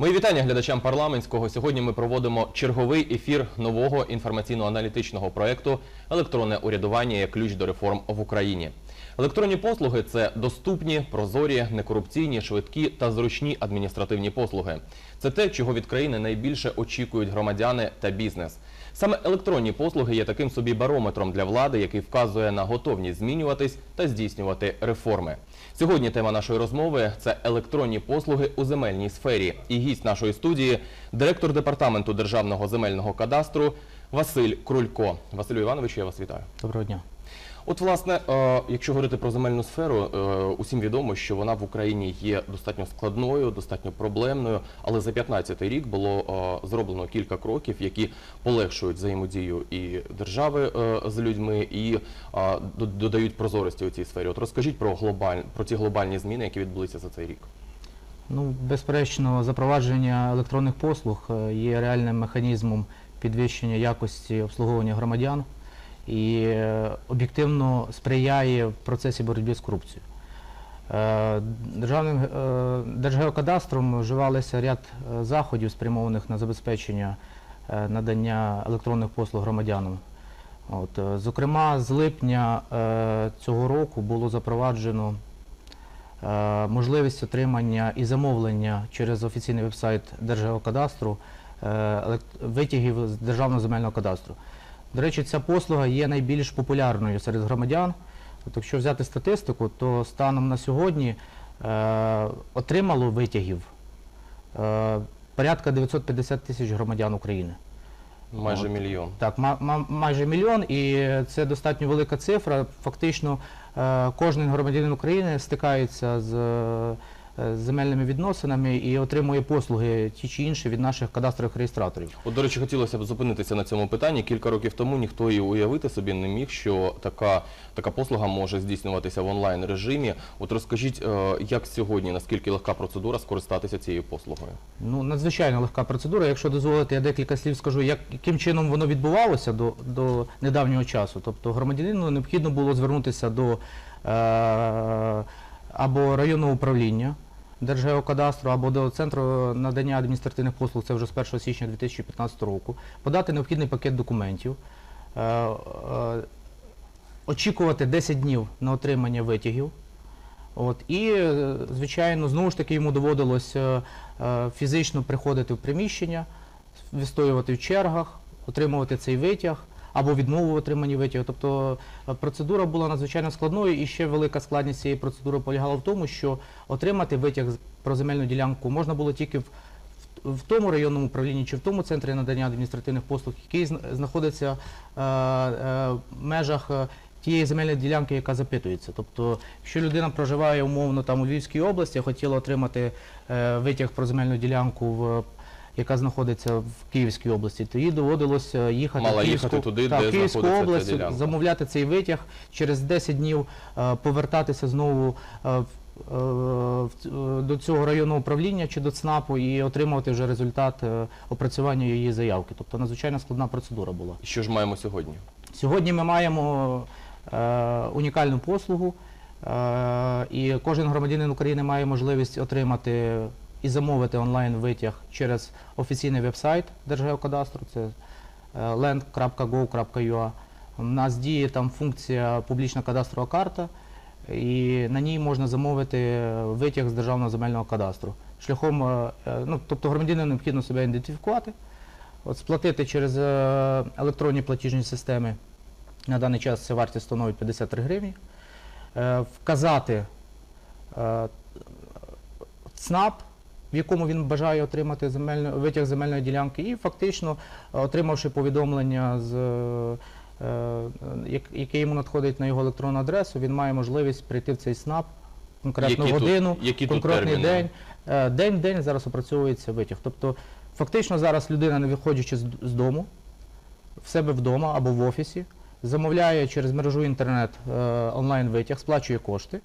Мої вітання глядачам парламентського. Сьогодні ми проводимо черговий ефір нового інформаційно-аналітичного проєкту Електронне урядування як ключ до реформ в Україні. Електронні послуги це доступні, прозорі, некорупційні, швидкі та зручні адміністративні послуги. Це те, чого від країни найбільше очікують громадяни та бізнес. Саме електронні послуги є таким собі барометром для влади, який вказує на готовність змінюватись та здійснювати реформи. Сьогодні тема нашої розмови це електронні послуги у земельній сфері. І гість нашої студії директор департаменту державного земельного кадастру Василь Крулько. Василю Івановичу, я вас вітаю. Доброго дня. От, власне, е, якщо говорити про земельну сферу, е, усім відомо, що вона в Україні є достатньо складною, достатньо проблемною, але за 15 рік було е, зроблено кілька кроків, які полегшують взаємодію і держави з людьми, і додають прозорості у цій сфері. От розкажіть про глобаль, про ті глобальні зміни, які відбулися за цей рік. Ну, безперечно, запровадження електронних послуг є реальним механізмом підвищення якості обслуговування громадян і е, об'єктивно сприяє в процесі боротьби з корупцією. Е, Державним е, Держгеокадастром вживалися ряд заходів, спрямованих на забезпечення надання електронних послуг громадянам. От, зокрема, з липня цього року було запроваджено можливість отримання і замовлення через офіційний вебсайт Держгеокадастру витягів з Державного земельного кадастру. До речі, ця послуга є найбільш популярною серед громадян. От якщо взяти статистику, то станом на сьогодні е, отримало витягів е, порядка 950 тисяч громадян України. Майже От. мільйон. Так, ма- ма- майже мільйон, і це достатньо велика цифра. Фактично, е, кожен громадянин України стикається з е, земельними відносинами і отримує послуги ті чи інші від наших кадастрових реєстраторів. От, до речі, хотілося б зупинитися на цьому питанні. Кілька років тому ніхто і уявити собі не міг, що така, така послуга може здійснюватися в онлайн режимі. От розкажіть, е, як сьогодні, наскільки легка процедура скористатися цією послугою? Ну, надзвичайно легка процедура. Якщо дозволите, я декілька слів скажу, як, яким чином воно відбувалося до, до недавнього часу. Тобто громадянину необхідно було звернутися до е, або районного управління Держгеокадастру, або до центру надання адміністративних послуг, це вже з 1 січня 2015 року, подати необхідний пакет документів. Е, е, очікувати 10 днів на отримання витягів. От, і, е, звичайно, знову ж таки йому доводилось фізично приходити в приміщення, відстоювати в чергах, отримувати цей витяг або відмову в отриманні витягу. Тобто е, процедура була надзвичайно складною і ще велика складність цієї процедури полягала в тому, що отримати витяг про земельну ділянку можна було тільки в, в, тому районному управлінні чи в тому центрі надання адміністративних послуг, який знаходиться е, е, в межах тієї земельної ділянки, яка запитується. Тобто, якщо людина проживає умовно там у Львівській області, хотіла отримати витяг про земельну ділянку в яка знаходиться в Київській області, то їй доводилося їхати Мала Київську, їхати туди, так, де в Київську знаходиться ця область, ділянка. замовляти цей витяг, через 10 днів е, повертатися знову е, в- е, в до цього районного управління чи до ЦНАПу і отримувати вже результат е, опрацювання її заявки. Тобто надзвичайно складна процедура була. І Що ж маємо сьогодні? Сьогодні ми маємо е, унікальну послугу, е, і кожен громадянин України має можливість отримати і замовити онлайн витяг через офіційний веб-сайт Держгеокадастру, це е, land.gov.ua. У нас діє там функція публічна кадастрова карта, і на ній можна замовити витяг з державного земельного кадастру. Шляхом, е, е, ну, тобто громадянину необхідно себе ідентифікувати, От сплатити через електронні платіжні системи на даний час ця вартість становить 53 гривні. Вказати ЦНАП, в якому він бажає отримати земельну, витяг земельної ділянки, і фактично, отримавши повідомлення, з, е, е, яке йому надходить на його електронну адресу, він має можливість прийти в цей СНАП конкретну Які тут- годину, які конкретний терміни? день. Е, День в день зараз опрацьовується витяг. Тобто, фактично зараз людина, не виходячи з, дому, в себе вдома або в офісі, замовляє через мережу інтернет е, онлайн витяг, сплачує кошти.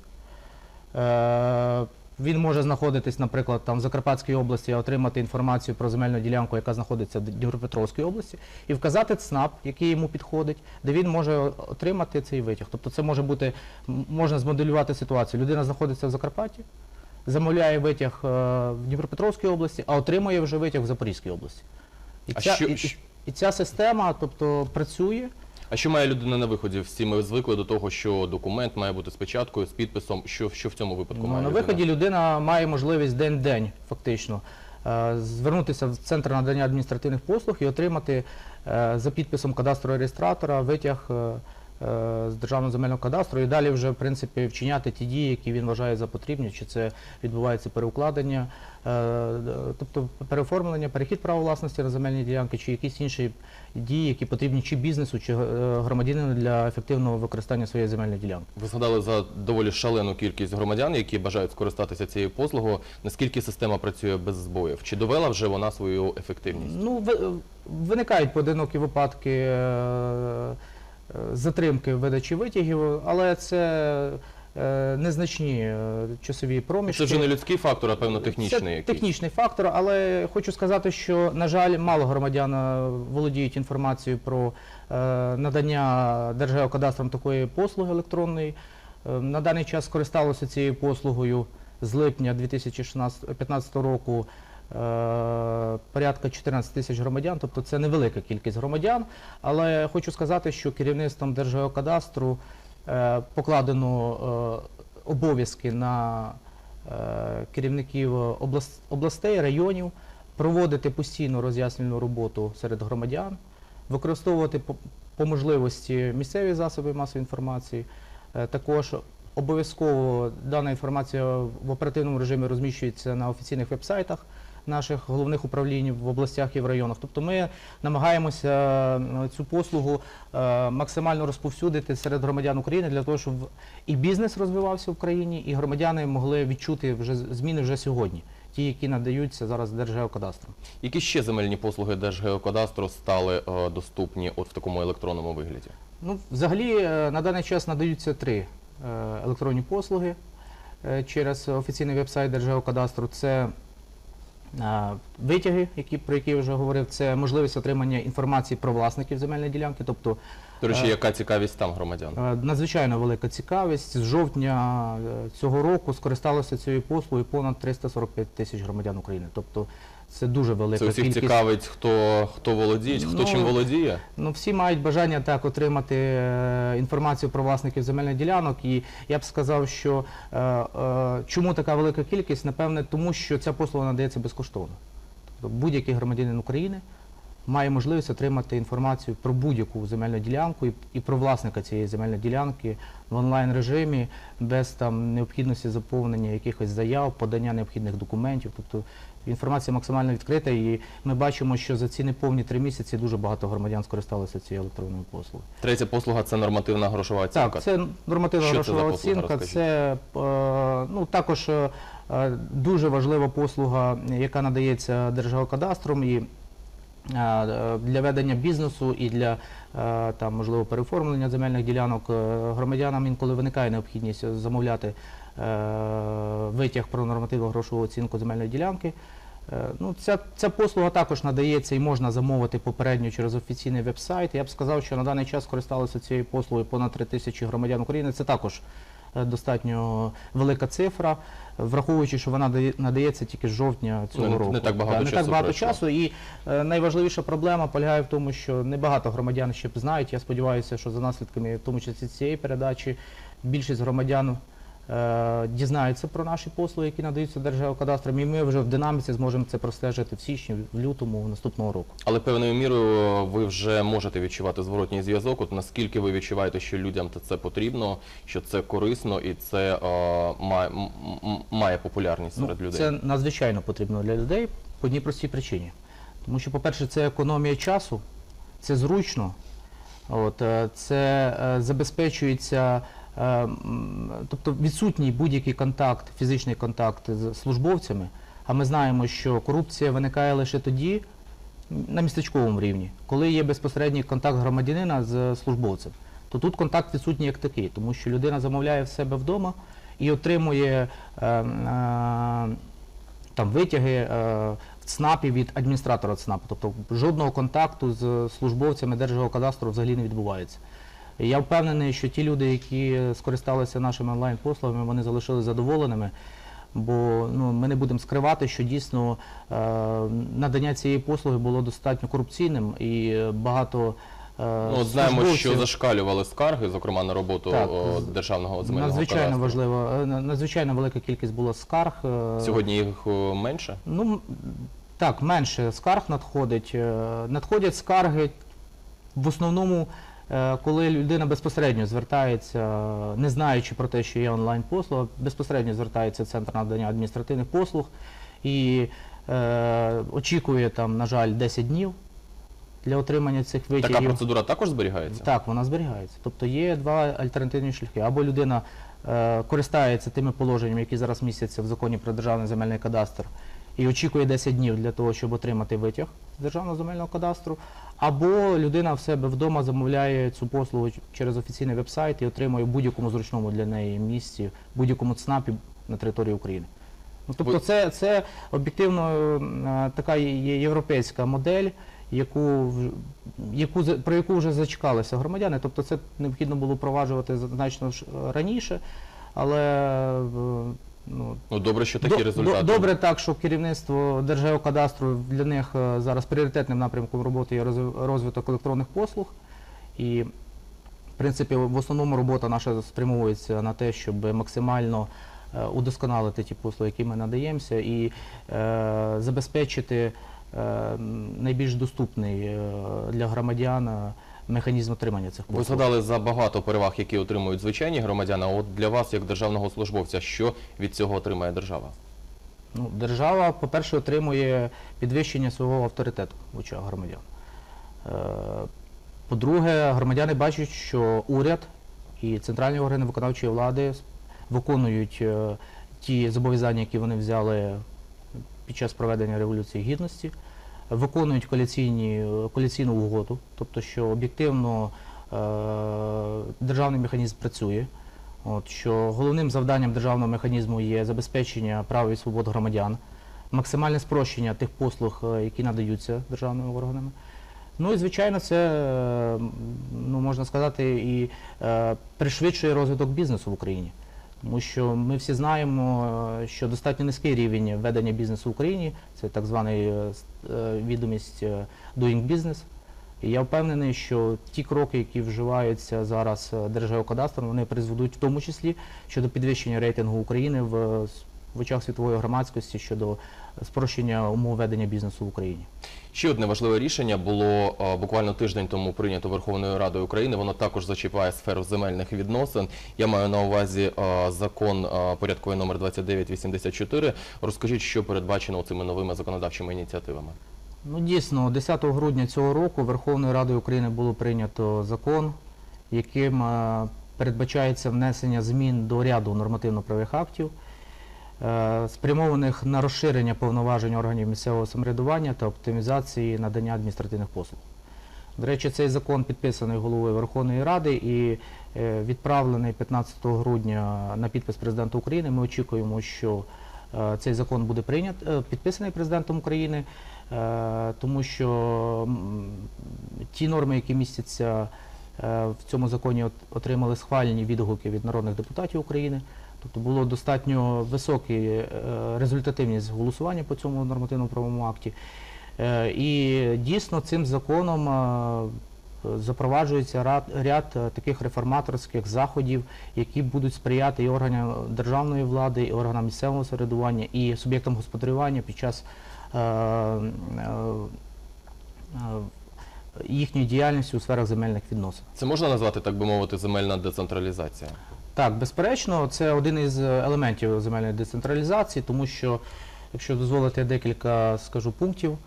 Він може знаходитись, наприклад, там в Закарпатській області, отримати інформацію про земельну ділянку, яка знаходиться в Дніпропетровській області, і вказати ЦНАП, який йому підходить, де він може отримати цей витяг. Тобто це може бути, можна змоделювати ситуацію. Людина знаходиться в Закарпатті, замовляє витяг е, в Дніпропетровській області, а отримує вже витяг в Запорізькій області. І А ця, що- і, і, і ця система тобто, працює. А що має людина на виході? Всі ми звикли до того, що документ має бути з печаткою, з підписом. Що, що в цьому випадку Ну, має на людина? виході людина має можливість день-день фактично е, звернутися в центр надання адміністративних послуг і отримати е, за підписом кадастрового реєстратора витяг е, з державного земельного кадастру і далі вже в принципі вчиняти ті дії, які він вважає за потрібні, чи це відбувається переукладення, е, тобто переоформлення, перехід права власності на земельні ділянки, чи якісь інші дії, які потрібні чи бізнесу, чи е, громадянину для ефективного використання своєї земельної ділянки. Ви згадали за доволі шалену кількість громадян, які бажають скористатися цією послугою. Наскільки система працює без збоїв? Чи довела вже вона свою ефективність? Ну, виникають поодинокі випадки е, е, затримки в видачі витягів, але це е, незначні е, часові проміжки. Це вже не людський фактор, а певно технічний Це якийсь. технічний фактор, але хочу сказати, що, на жаль, мало громадян е, володіють інформацією про надання Держгеокадастром такої послуги електронної. На даний час скористалося цією послугою з липня 2015 року порядка 14 тисяч громадян, тобто це невелика кількість громадян. Але хочу сказати, що керівництвом Держгеокадастру е, покладено е, обов'язки на е, керівників областей, районів, проводити постійну роз'яснювальну роботу серед громадян, використовувати по, можливості місцеві засоби масової інформації. Е, Також обов'язково дана інформація в оперативному режимі розміщується на офіційних вебсайтах наших головних управлінь в областях і в районах. Тобто ми намагаємося е, цю послугу е, максимально розповсюдити серед громадян України для того, щоб і бізнес розвивався в країні, і громадяни могли відчути вже зміни вже сьогодні, ті, які надаються зараз Держгеокадастром. Які ще земельні послуги Держгеокадастру стали е, доступні от в такому електронному вигляді? Ну, взагалі на даний час надаються три електронні послуги через офіційний веб-сайт Держгеокадастру. Це витяги, які, про які я вже говорив, це можливість отримання інформації про власників земельної ділянки, тобто До речі, Е, яка цікавість там громадян? Е, Надзвичайно велика цікавість. З жовтня е, цього року скористалося цією послугою понад 345 тисяч громадян України. Тобто це дуже велика Це усіх кількість. цікавить, хто, хто володіє, хто Ну, чим володіє. Ну, всі мають бажання так отримати е, інформацію про власників земельних ділянок. І я б сказав, що е, е, чому така велика кількість? Напевне, тому що ця послуга надається безкоштовно. Тобто будь-який громадянин України має можливість отримати інформацію про будь-яку земельну ділянку і, і про власника цієї земельної ділянки в онлайн режимі, без там необхідності заповнення якихось заяв, подання необхідних документів. Тобто інформація максимально відкрита, і ми бачимо, що за ці неповні три місяці дуже багато громадян скористалися цією електронною послугою. Третя послуга це нормативна грошова оцінка. Так, це нормативна Що це за грошова послуга, оцінка. розкажіть? Це е, ну, також е, е, дуже важлива послуга, яка надається Держгеокадастром і е, для ведення бізнесу і для е, там, можливо, переоформлення земельних ділянок е, громадянам інколи виникає необхідність замовляти е, витяг про нормативну грошову оцінку земельної ділянки. Е, Ну, ця, ця послуга також надається і можна замовити попередньо через офіційний веб-сайт. Я б сказав, що на даний час користалися цією послугою понад 3 тисячі громадян України. Це також е, достатньо велика цифра, враховуючи, що вона надається тільки з жовтня цього Ну, не- року. не так багато не часу так багато часу. І е, найважливіша проблема полягає в тому, що небагато громадян ще б знають. Я сподіваюся, що за наслідками, в тому числі цієї передачі, більшість громадян дізнаються про наші послуги, які надаються Держгеокадастром, і ми вже в динаміці зможемо це простежити в січні, в лютому наступного року. Але певною мірою ви вже можете відчувати зворотній зв'язок. От наскільки ви відчуваєте, що людям це потрібно, що це корисно і це е, має, має популярність серед людей? Це надзвичайно потрібно для людей по одній простій причині. Тому що, по-перше, це економія часу, це зручно, от, е, це е, забезпечується, е, тобто відсутній будь-який контакт, фізичний контакт з службовцями. А ми знаємо, що корупція виникає лише тоді, на містечковому рівні, коли є безпосередній контакт громадянина з службовцем. То тут контакт відсутній як такий, тому що людина замовляє в себе вдома і отримує е, е, там витяги е, в ЦНАПі від адміністратора ЦНАПу. Тобто жодного контакту з службовцями Держгеокадастру взагалі не відбувається. І Я впевнений, що ті люди, які скористалися нашими онлайн-послугами, вони залишилися задоволеними. Бо ну, ми не будемо скривати, що дійсно е, надання цієї послуги було достатньо корупційним і багато е, Ну, от знаємо, що зашкалювали скарги, зокрема на роботу Так, о, державного земельного надзвичайно важливо, е, надзвичайно велика кількість було скарг. е, Сьогодні їх менше. Ну, так, менше скарг надходить. Надходять скарги в основному, коли людина безпосередньо звертається, е, не знаючи про те, що є онлайн-послуга, безпосередньо звертається в центр надання адміністративних послуг і е, очікує там, на жаль, 10 днів для отримання цих Така витягів. процедура також зберігається? Так, вона зберігається. Тобто є два альтернативні шляхи. Або людина е, користається тими положеннями, які зараз містяться в законі про державний земельний кадастр, і очікує 10 днів для того, щоб отримати витяг з державного земельного кадастру, або людина в себе вдома замовляє цю послугу через офіційний веб-сайт і отримує в будь-якому зручному для неї місці, в будь-якому ЦНАПі на території України. Ну, тобто це, це об'єктивно е, така є європейська модель, яку, яку, про яку вже зачекалися громадяни. Тобто це необхідно було впроваджувати значно раніше, але е, ну, Ну добре, що такі до- результати. добре так, що керівництво Держгеокадастру для них е, зараз пріоритетним напрямком роботи є розвиток електронних послуг. І, в принципі, в основному робота наша спрямовується на те, щоб максимально е, удосконалити ті послуги, які ми надаємося, і е, забезпечити е, найбільш доступний е, для громадян механізм отримання цих Ви згадали за багато переваг, які отримують звичайні громадяни. А от для вас, як державного службовця, що від цього отримає держава? Ну, держава, по-перше, отримує підвищення свого авторитету в очах громадян. Е, По-друге, громадяни бачать, що уряд і центральні органи виконавчої влади виконують е, ті зобов'язання, які вони взяли під час проведення Революції Гідності, виконують коаліційні, коаліційну угоду, тобто що об'єктивно е, державний механізм працює. От, що головним завданням державного механізму є забезпечення прав і свобод громадян, максимальне спрощення тих послуг, е, які надаються державними органами. Ну і звичайно, це е, ну, можна сказати, і е, пришвидшує розвиток бізнесу в Україні. Тому що ми всі знаємо, е, що достатньо низький рівень ведення бізнесу в Україні, це так званий е, е, відомість doing business. І я впевнений, що ті кроки, які вживаються зараз Держгеокадастром, вони призведуть в тому числі щодо підвищення рейтингу України в, в очах світової громадськості щодо спрощення умов ведення бізнесу в Україні. Ще одне важливе рішення було е, буквально тиждень тому прийнято Верховною Радою України. Воно також зачіпає сферу земельних відносин. Я маю на увазі е, закон е, порядковий номер 2984. Розкажіть, що передбачено цими новими законодавчими ініціативами. Ну дійсно, 10 грудня цього року Верховною Радою України було прийнято закон, яким передбачається внесення змін до ряду нормативно-правових актів, спрямованих на розширення повноважень органів місцевого самоврядування та оптимізації надання адміністративних послуг. До речі, цей закон підписаний головою Верховної Ради і е, відправлений 15 грудня на підпис президента України. Ми очікуємо, що е, цей закон буде прийнят, е, підписаний президентом України, е, тому що ті норми, які містяться е, в цьому законі, отримали схвальні відгуки від народних депутатів України. Тобто було достатньо висока результативність голосування по цьому нормативно-правовому акті. Е, І дійсно цим законом е, запроваджується ряд, е, таких реформаторських заходів, які будуть сприяти і органам державної влади, і органам місцевого самоврядування, і суб'єктам господарювання під час е, е, е, їхньої діяльності у сферах земельних відносин. Це можна назвати, так би мовити, земельна децентралізація? Так, безперечно, це один із е, елементів земельної децентралізації, тому що, якщо дозволите декілька скажу пунктів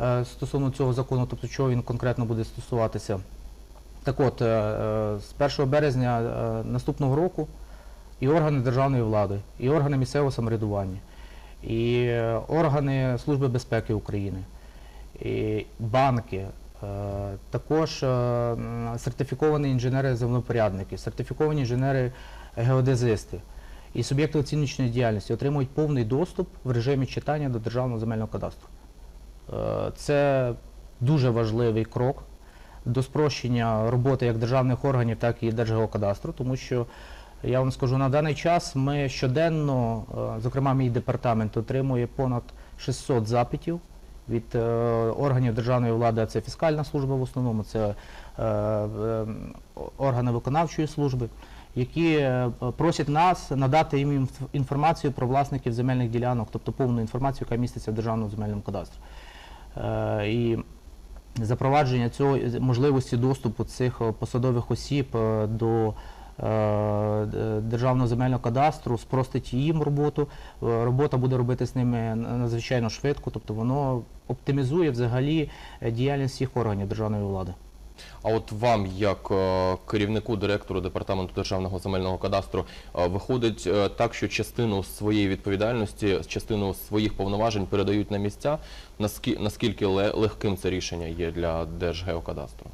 е, стосовно цього закону, тобто чого він конкретно буде стосуватися. Так от, е, з 1 березня наступного року і органи державної влади, і органи місцевого самоврядування, і органи Служби безпеки України, і банки, також е, сертифіковані інженери-землепорядники, сертифіковані інженери-геодезисти і суб'єкти оціночної діяльності отримують повний доступ в режимі читання до Державного земельного кадастру. Е, Це дуже важливий крок до спрощення роботи як державних органів, так і Держгеокадастру, тому що Я вам скажу, на даний час ми щоденно, е, зокрема мій департамент, отримує понад 600 запитів від е, органів державної влади, це фіскальна служба в основному, це е, е, органи виконавчої служби, які е, просять нас надати їм інформацію про власників земельних ділянок, тобто повну інформацію, яка міститься в державному земельному кадастрі. Е, І запровадження цього можливості доступу цих е, посадових осіб е, до е, державного земельного кадастру спростить їм роботу. Е, Робота буде робити з ними надзвичайно швидко, тобто воно оптимізує взагалі е, діяльність всіх органів державної влади. А от вам, як е, керівнику директору департаменту державного земельного кадастру, е, виходить е, так, що частину своєї відповідальності, частину своїх повноважень передають на місця. Наскі- Наскільки ле- легким це рішення є для Держгеокадастру?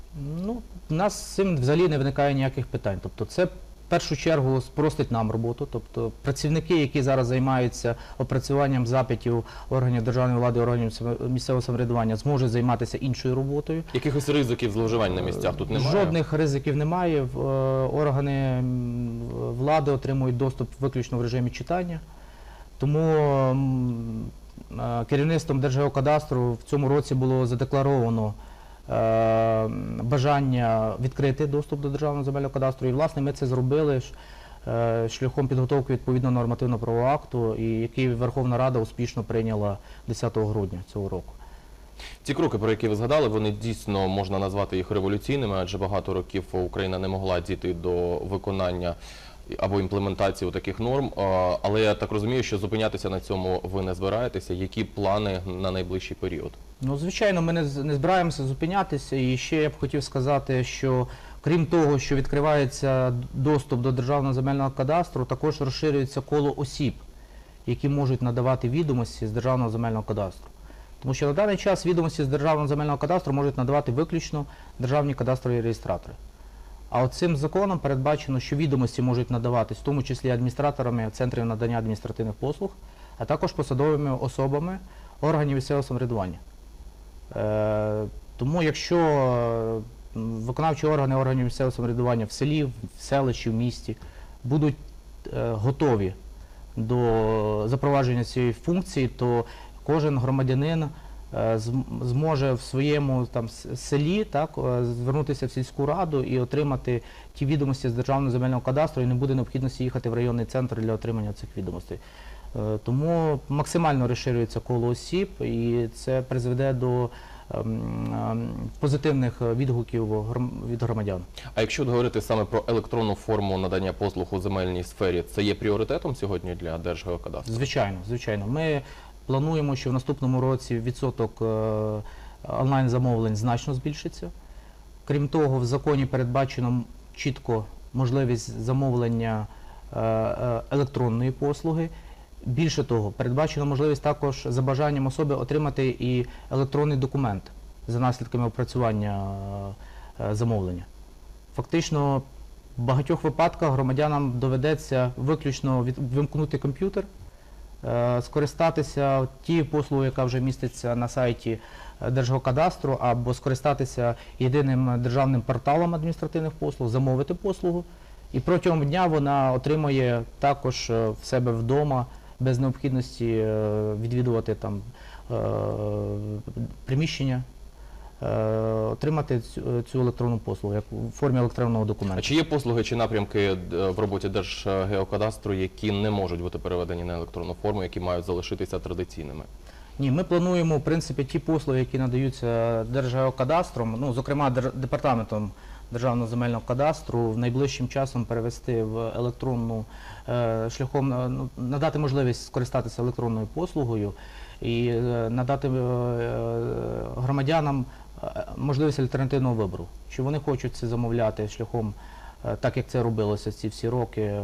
Ну, у нас з цим взагалі не виникає ніяких питань. Тобто це першу чергу спростить нам роботу. Тобто працівники, які зараз займаються опрацюванням запитів органів державної влади, органів місцевого самоврядування, зможуть займатися іншою роботою. Якихось ризиків зловживань на місцях тут немає? Жодних ризиків немає. Е, Органи влади отримують доступ виключно в режимі читання. Тому е, керівництвом Держгеокадастру в цьому році було задекларовано бажання відкрити доступ до Державного земельного кадастру. І, власне, ми це зробили е, шляхом підготовки відповідного нормативно-правового акту, який Верховна Рада успішно прийняла 10 грудня цього року. Ці кроки, про які ви згадали, вони дійсно можна назвати їх революційними, адже багато років Україна не могла дійти до виконання або імплементації таких норм. Але я так розумію, що зупинятися на цьому ви не збираєтеся. Які плани на найближчий період? Ну, звичайно, ми не, не збираємося зупинятися. І ще я б хотів сказати, що крім того, що відкривається доступ до державного земельного кадастру, також розширюється коло осіб, які можуть надавати відомості з державного земельного кадастру. Тому що на даний час відомості з державного земельного кадастру можуть надавати виключно державні кадастрові реєстратори. А от цим законом передбачено, що відомості можуть надаватись, в тому числі адміністраторами центрів надання адміністративних послуг, а також посадовими особами органів місцевого самоврядування. Е, тому якщо е, виконавчі органи органів місцевого самоврядування в селі, в селищі, в місті будуть е, готові до запровадження цієї функції, то кожен громадянин зможе в своєму там селі так е, звернутися в сільську раду і отримати ті відомості з державного земельного кадастру, і не буде необхідності їхати в районний центр для отримання цих відомостей. Е, Тому максимально розширюється коло осіб, і це призведе до ем, ем, позитивних е, відгуків від громадян. А якщо говорити саме про електронну форму надання послуг у земельній сфері, це є пріоритетом сьогодні для Держгеокадастру? Звичайно, звичайно. Ми плануємо, що в наступному році відсоток е, онлайн-замовлень значно збільшиться. Крім того, в законі передбачено чітко можливість замовлення е, е, електронної послуги. Більше того, передбачено можливість також за бажанням особи отримати і електронний документ за наслідками опрацювання замовлення. Фактично, в багатьох випадках громадянам доведеться виключно вимкнути комп'ютер, скористатися тією послугою, яка вже міститься на сайті Держгокадастру, або скористатися єдиним державним порталом адміністративних послуг, замовити послугу. І протягом дня вона отримує також е, в себе вдома без необхідності е, відвідувати там е, приміщення, е, отримати цю, цю електронну послугу як у формі електронного А чи є послуги чи напрямки е, в роботі Держгеокадастру, які не можуть бути переведені на електронну форму, які мають залишитися традиційними? Ні, ми плануємо в принципі ті послуги, які надаються Держгеокадастром, ну зокрема департаментом Державного земельного кадастру, в найближчим часом перевести в електронну е, шляхом е, ну, надати можливість скористатися електронною послугою і е, надати е, е, громадянам е, можливість альтернативного вибору. Чи вони хочуть це замовляти шляхом, е, так як це робилося ці всі роки,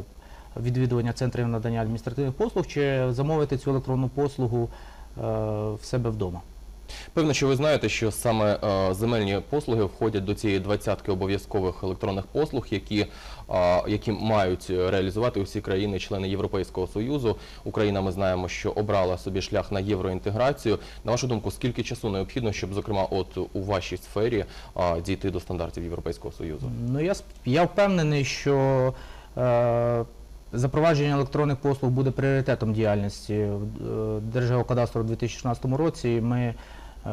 відвідування центрів надання адміністративних послуг, чи замовити цю електронну послугу е, в себе вдома. Певно, що ви знаєте, що саме е, земельні послуги входять до цієї двадцятки обов'язкових електронних послуг, які, е, які мають реалізувати усі країни-члени Європейського Союзу. Україна, ми знаємо, що обрала собі шлях на євроінтеграцію. На вашу думку, скільки часу необхідно, щоб, зокрема, от у вашій сфері е, дійти до стандартів Європейського Союзу? Ну я, я впевнений, що Е, Запровадження електронних послуг буде пріоритетом діяльності Держгеокадастру у 2016 році. і Ми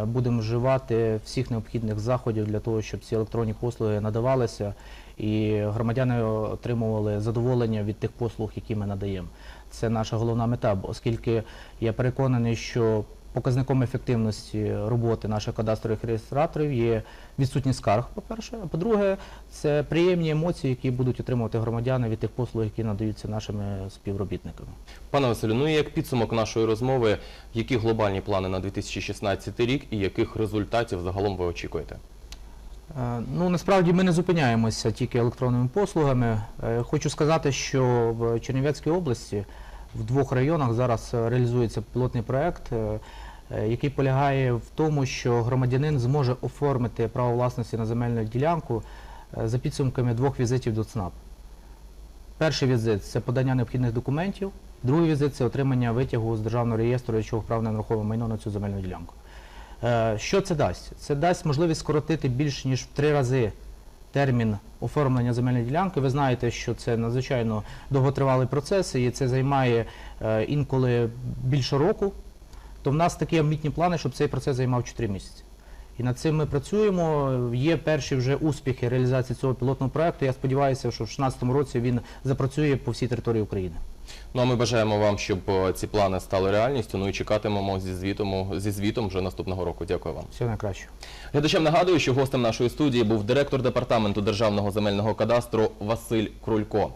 будемо вживати всіх необхідних заходів для того, щоб ці електронні послуги надавалися і громадяни отримували задоволення від тих послуг, які ми надаємо. Це наша головна мета, оскільки я переконаний, що показником ефективності роботи наших кадастрових реєстраторів є відсутність скарг, по-перше. А по-друге, це приємні емоції, які будуть отримувати громадяни від тих послуг, які надаються нашими співробітниками. Пане Василю, ну і як підсумок нашої розмови, які глобальні плани на 2016 рік і яких результатів загалом ви очікуєте? Е, Ну, насправді ми не зупиняємося тільки електронними послугами. Е, Хочу сказати, що в Чернівецькій області в двох районах зараз реалізується пілотний проект, е, який полягає в тому, що громадянин зможе оформити право власності на земельну ділянку е, за підсумками двох візитів до ЦНАП. Перший візит це подання необхідних документів, другий візит це отримання витягу з державного реєстру речових прав на нерухоме майно на цю земельну ділянку. Е, Що це дасть? Це дасть можливість скоротити більш ніж в три рази термін оформлення земельної ділянки. Ви знаєте, що це надзвичайно довготривалий процес, і це займає е, інколи більше року. То в нас такі амбітні плани, щоб цей процес займав 4 місяці. І над цим ми працюємо. Є перші вже успіхи реалізації цього пілотного проекту. Я сподіваюся, що в 2016 році він запрацює по всій території України. Ну а ми бажаємо вам, щоб е, ці плани стали реальністю. Ну і чекатимемо зі звітом, зі звітом вже наступного року. Дякую вам. Всього найкращого. Глядачам нагадую, що гостем нашої студії був директор департаменту державного земельного кадастру Василь Крулько.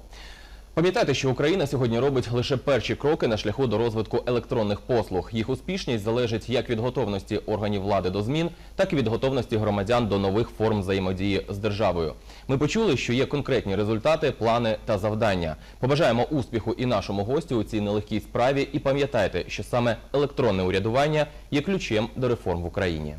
Пам'ятайте, що Україна сьогодні робить лише перші кроки на шляху до розвитку електронних послуг. Їх успішність залежить як від готовності органів влади до змін, так і від готовності громадян до нових форм взаємодії з державою. Ми почули, що є конкретні результати, плани та завдання. Побажаємо успіху і нашому гостю у цій нелегкій справі. І пам'ятайте, що саме електронне урядування є ключем до реформ в Україні.